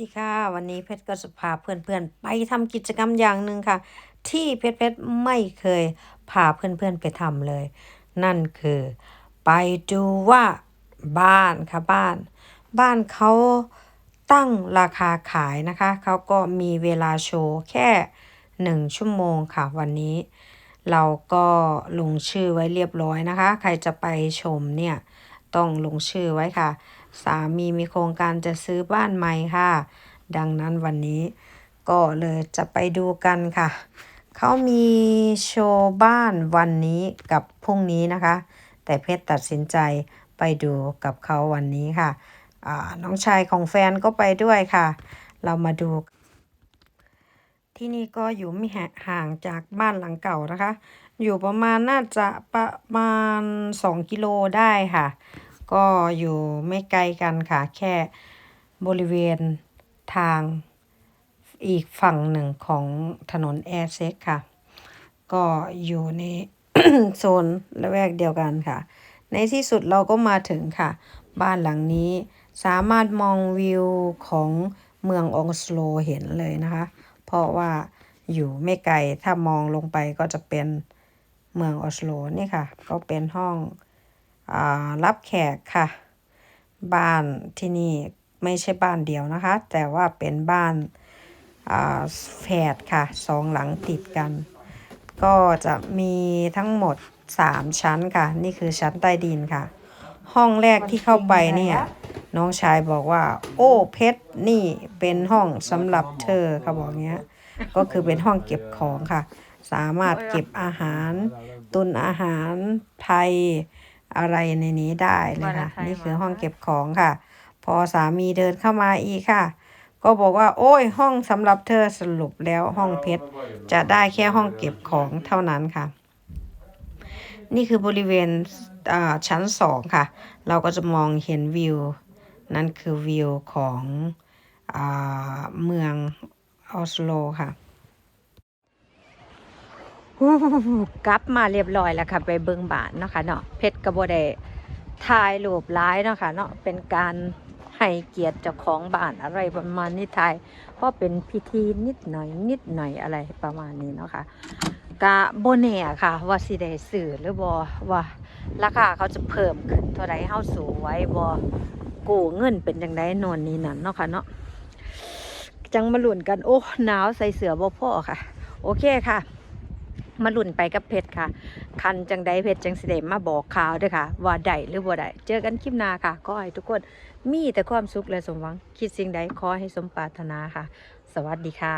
ดีค่ะ วันนี้เพชรก็จะพาเพื่อนๆ ไปทำกิจกรรมอย่างหนึ่งค่ะ ที่เพชรเพชรไม่เคยพาเพื่อนๆไปทำเลย นั่นคือ ไปดูว่าบ้านค่ะบ้าน บ้านเขาตั้งราคาขายนะคะเขาก็มีเวลาโชว์แค่หนึ่งชั่วโมงค่ะวันนี้ เราก็ลงชื่อไว้เรียบร้อยนะคะ ใครจะไปชมเนี่ย ต้องลงชื่อไว้ค่ะ สามีมีโครงการจะซื้อบ้านใหม่ค่ะ ดังนั้นวันนี้ก็เลยจะไปดูกันค่ะ เขามีโชว์บ้านวันนี้กับพรุ่งนี้นะคะ แต่เพชรตัดสินใจไปดูกับเขาวันนี้ค่ะ น้องชายของแฟนก็ไปด้วยค่ะ เรามาดู ที่นี่ก็อยู่ไม่ห่างจากบ้านหลังเก่านะคะ อยู่ประมาณน่าจะประมาณ 2 กิโลได้ค่ะ ก็อยู่ไม่ไกลกันค่ะ แค่บริเวณทางอีกฝั่งหนึ่งของถนนแอร์เซ็กค่ะ ก็อยู่ในโซนละแวกเดียวกันค่ะ ในที่สุดเราก็มาถึงค่ะ บ้านหลังนี้สามารถมองวิวของเมืองออสโลเห็นเลยนะคะ เพราะว่าอยู่ไม่ไกลถ้ามองลงไปก็จะเป็นเมืองออสโลนี่ค่ะ ก็เป็นห้อง รับแขกค่ะ บ้านที่นี่ไม่ใช่บ้านเดียวนะคะ แต่ว่าเป็นบ้านแฝดค่ะสองหลังติดกัน ก็จะมีทั้งหมด3ชั้นค่ะ นี่คือชั้นใต้ดินค่ะ ห้องแรกที่เข้าไปเนี่ยน้องชายบอกว่า โอ้เพชรนี่เป็นห้องสำหรับเธอเขาบอกเงี้ย ก็คือเป็นห้องเก็บของค่ะ สามารถเก็บอาหาร ตุนอาหารไทย อะไรในนี้ได้เลยค่ะ นี่คือห้องเก็บของค่ะ พอสามีเดินเข้ามาอีกค่ะ ก็บอกว่า โอ้ย ห้องสำหรับเธอสรุปแล้วห้องเพชรจะได้แค่ห้องเก็บของเท่านั้นค่ะ นี่คือบริเวณอ่าชั้นสองค่ะ เราก็จะมองเห็นวิว นั่นคือวิวของอาเมืองออสโลค่ะ กลับมาเรียบร้อยแล้วค่ะ ไปเบิงบานเนาะค่ะเนาะเพชรกระบได้ถ่ายรูปร้ายเนาะค่ะเนาะเป็นการให้เกียรติเจ้าของบ้านอะไรประมาณนี้ถ่ายเพราะเป็นพิธีนิดหน่อยนิดหน่อยอะไรประมาณนี้เนาะค่ะกะโบเน่ค่ะ ว่าสิได้สื่อหรือบอว่าราคาเขาจะเพิ่มขึ้นเท่าไรเฮาสูไว้บอกู้เงินเป็นจังไดโนนนี่นั่นเนาะค่ะเนาะจังมาหลุ่นกันโอ้หนาวใส่เสื้อบ่พ่อค่ะ โอเคค่ะ มาลุ่นไปกับเพชรค่ะ คันจังใดเพชรจังสิเดมาบอกข่าวด้วยค่ะ ว่าได้หรือว่าได้เจอกันคลิปหน้าค่ะ ก็ให้ทุกคนมีแต่ความสุขและสมหวัง คิดสิ่งใดขอให้สมปรารถนาค่ะ สวัสดีค่ะ